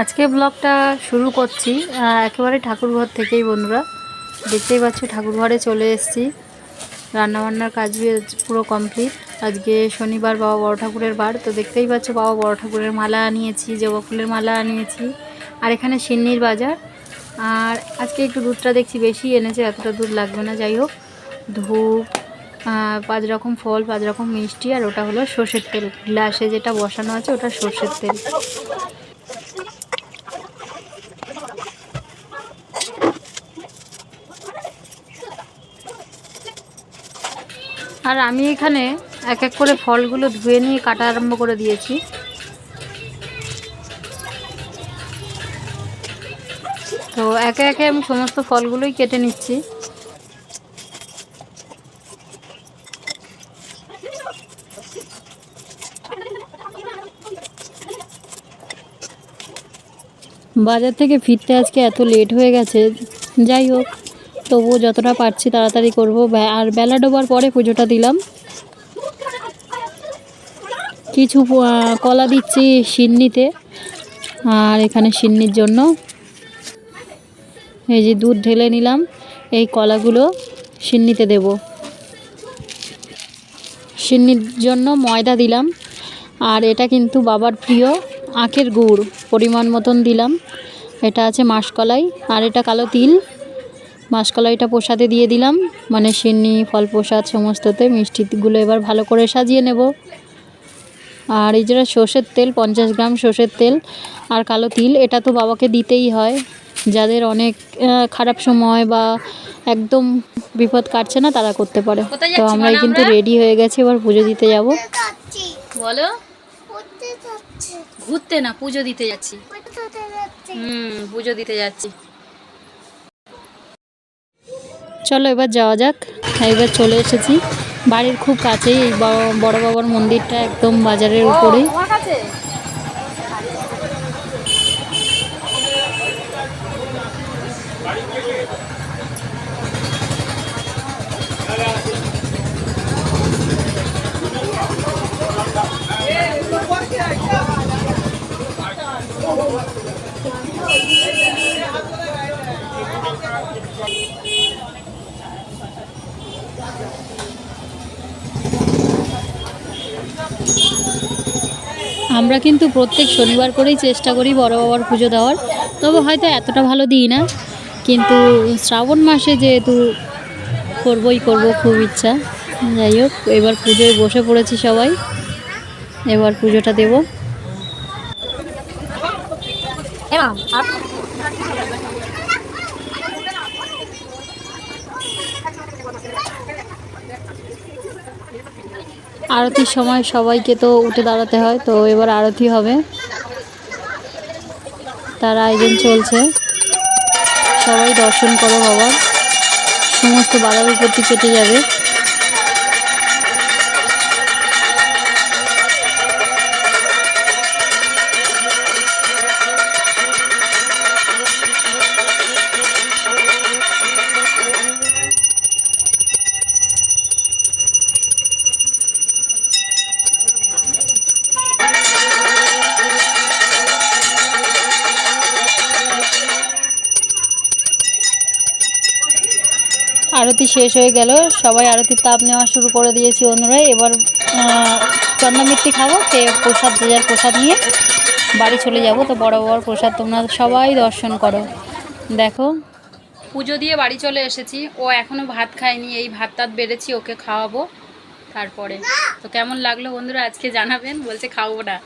আজকে ব্লগটা শুরু করছি একেবারে ঠাকুরঘর থেকেই বন্ধুরা। দেখতেই পাচ্ছ, ঠাকুরঘরে চলে এসেছি। রান্নাবান্নার কাজ পুরো কমপ্লিট আজকে শনিবার বাবা বড় ঠাকুরের বার, তো দেখতেই পাচ্ছ, বাবা বড় ঠাকুরের মালা আনিয়েছি জবা ফুলের মালা আনিয়েছি, আর এখানে সিন্নির বাজার। আর আজকে একটু দুধটা দেখছি, বেশি এনেছে, এতটা দুধ লাগবে না, যাই হোক। ধূপ পাঁচ রকম ফল, পাঁচ রকম মিষ্টি, আর ওটা হলো সর্ষের তেল। গ্লাসে যেটা বসানো আছে, ওটা সর্ষের তেল। আর আমি এখানে এক এক করে ফলগুলো ধুয়ে নিয়ে কাটা আরম্ভ করে দিয়েছি। তো একে একে আমি সমস্ত ফলগুলোই কেটে নিচ্ছি। বাজার থেকে ফিরতে আজকে এত লেট হয়ে গেছে। যাই হোক তবুও যতটা পারছি তাড়াতাড়ি করব। আর বেলা ডোবার পরে পুজোটা দিলাম। কিছু কলা দিচ্ছি সিন্নিতে, আর এখানে সিন্নির জন্য। এই যে দুধ ঢেলে নিলাম, এই কলাগুলো সিন্নিতে দেব। সিন্নির জন্য ময়দা দিলাম, আর এটা কিন্তু বাবার প্রিয় আখের গুড়, পরিমাণ মতন দিলাম। এটা আছে মাসকলাই, আর এটা কালো তিল। মাসকলাইটা প্রসাদে দিয়ে দিলাম। মানে সিন্নি ফল প্রসাদ সমস্ততে মিষ্টিগুলো এবার ভালো করে সাজিয়ে নেব। আর এই যেটা সর্ষের তেল পঞ্চাশ গ্রাম সর্ষের তেল আর কালো তিল এটা তো বাবাকে দিতেই হয়। যাদের অনেক খারাপ সময় বা একদম বিপদ কাটছে না তারা করতে পারে। তো আমরা কিন্তু রেডি হয়ে গেছি এবার পুজো দিতে যাব। বলো। ঘুরতে না পুজো দিতে যাচ্ছি। হুম পুজো দিতে যাচ্ছি। চলো এবার যাওয়া যাক। হ্যাঁ, এবার চলে এসেছি। বাড়ির খুব কাছেই এই বড়- বাবার মন্দিরটা একদম বাজারের উপরেই আমরা কিন্তু প্রত্যেক শনিবার করেই চেষ্টা করি বড় বাবার পুজো দেওয়ার। তবে হয়তো এতটা ভালো দিই না। কিন্তু শ্রাবণ মাসে যেহেতু করবই করব খুব ইচ্ছা। যাই হোক, এবার পুজোয় বসে পড়েছি সবাই। এবার পুজোটা দেব। আরতির সময় সবাইকে তো উঠে দাঁড়াতে হয়, তো এবার আরতি হবে। তার আয়োজন চলছে। সবাই দর্শন করো বাবা। সমস্ত বাধা বিপত্তি কেটে যাবে। আরতি শেষ হয়ে গেল। সবাই আরতির তাপ নেওয়া শুরু করে দিয়েছি অন্যরা এবার চন্দ্রমিত্তি খাব, খেয়ে প্রসাদ, যে যার প্রসাদ নিয়ে বাড়ি চলে যাব। তো বড় বড় প্রসাদ তোমরা সবাই দর্শন করো। দেখো। পুজো দিয়ে বাড়ি চলে এসেছি। ও এখনও ভাত খায়নি। এই ভাত টাত বেড়েছি, ওকে খাওয়াবো তারপরে। তো কেমন লাগল বন্ধুরা আজকে জানাবেন? বলছে খাব না।